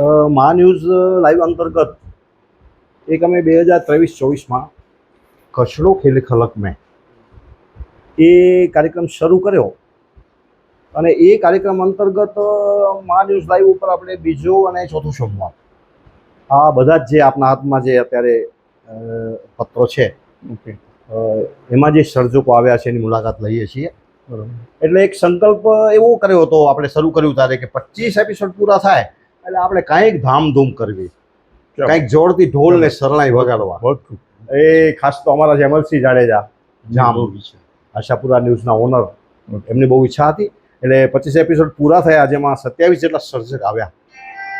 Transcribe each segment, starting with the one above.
અ, મા news live અંતર્ગત એક અમે બે હજાર ત્રેવીસ ચોવીસમાં કચડો ખેલ ખલક મેં એ કાર્યક્રમ શરૂ કર્યો અને એ કાર્યક્રમ અંતર્ગત અ, મા ન્યૂઝ લાઈવ ઉપર આપણે બીજો અને ચોથું સોમવાર આ બધા જ જે આપના હાથમાં જે અત્યારે પત્રો છે એમાં જે સર્જકો આવ્યા છે એની મુલાકાત લઈએ છીએ. બરાબર. એટલે એક સંકલ્પ એવો કર્યો હતો આપણે શરૂ કર્યું ત્યારે કે પચીસ એપિસોડ પૂરા થાય એટલે આપણે કાંઈક ધામધૂમ કરવી. કાંઈક જોરથી ઢોલ ને શરણાઈ વગાડવા. એ ખાસ તો અમારા જેમલસિંહ જાડેજા જામ આશાપુરા ન્યૂઝના ઓનર એમની બહુ ઈચ્છા હતી. એટલે પચીસ એપિસોડ પૂરા થયા જેમાં સત્યાવીસ જેટલા સર્જક આવ્યા.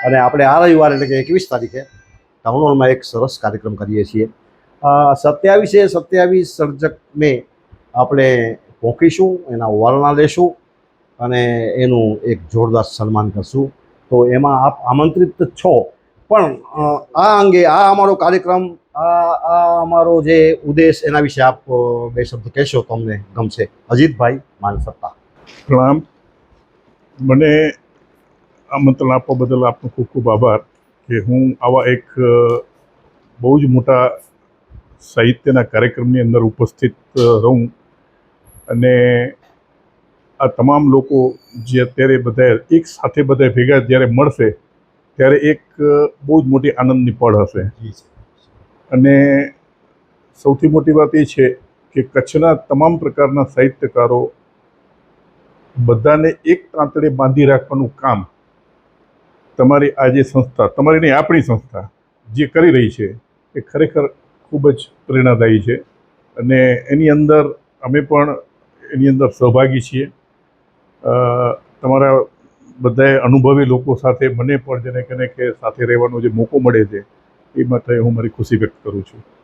અને આપણે આ રવિવાર એટલે કે એકવીસ તારીખે ટાઉન હોલમાં એક સરસ કાર્યક્રમ કરીએ છીએ. સત્યાવીસે સત્યાવીસ સર્જકને આપણે પોંખીશું એના વર્ણા લેશું અને એનું એક જોરદાર સન્માન કરશું. તો એમાં આપ આમંત્રિત છો. પણ આ અંગે, આ અમારો કાર્યક્રમ, આ આ અમારો જે ઉદ્દેશ એના વિશે આપ બે શબ્દ કહેશો તો અમને ગમશે. અજીતભાઈ, માનસત્તા. પ્રણામ. મને આમંત્રણ આપવા બદલ આપનો ખૂબ ખૂબ આભાર કે હું આવા એક બહુ જ મોટા સાહિત્યના કાર્યક્રમની અંદર ઉપસ્થિત રહું અને આ તમામ લોકો જે અત્યારે બધા એક સાથે બધા ભેગા જ્યારે મળશે ત્યારે એક બહુ જ મોટી આનંદની પળ હશે. અને સૌથી મોટી વાત એ છે કે કચ્છના તમામ પ્રકારના સાહિત્યકારો બધાને એક તાંતડે બાંધી રાખવાનું કામ તમારી આ જે સંસ્થા તમારી નહીં આપણી સંસ્થા જે કરી રહી છે એ ખરેખર ખૂબ જ પ્રેરણાદાયી છે. અને એની અંદર અમે પણ એની અંદર સહભાગી છીએ. તમારા બધાએ અનુભવી લોકો સાથે મને પણ જેને કહેને કે સાથે રહેવાનો જે મોકો મળે છે એ માટે હું મારી ખુશી વ્યક્ત કરું છું.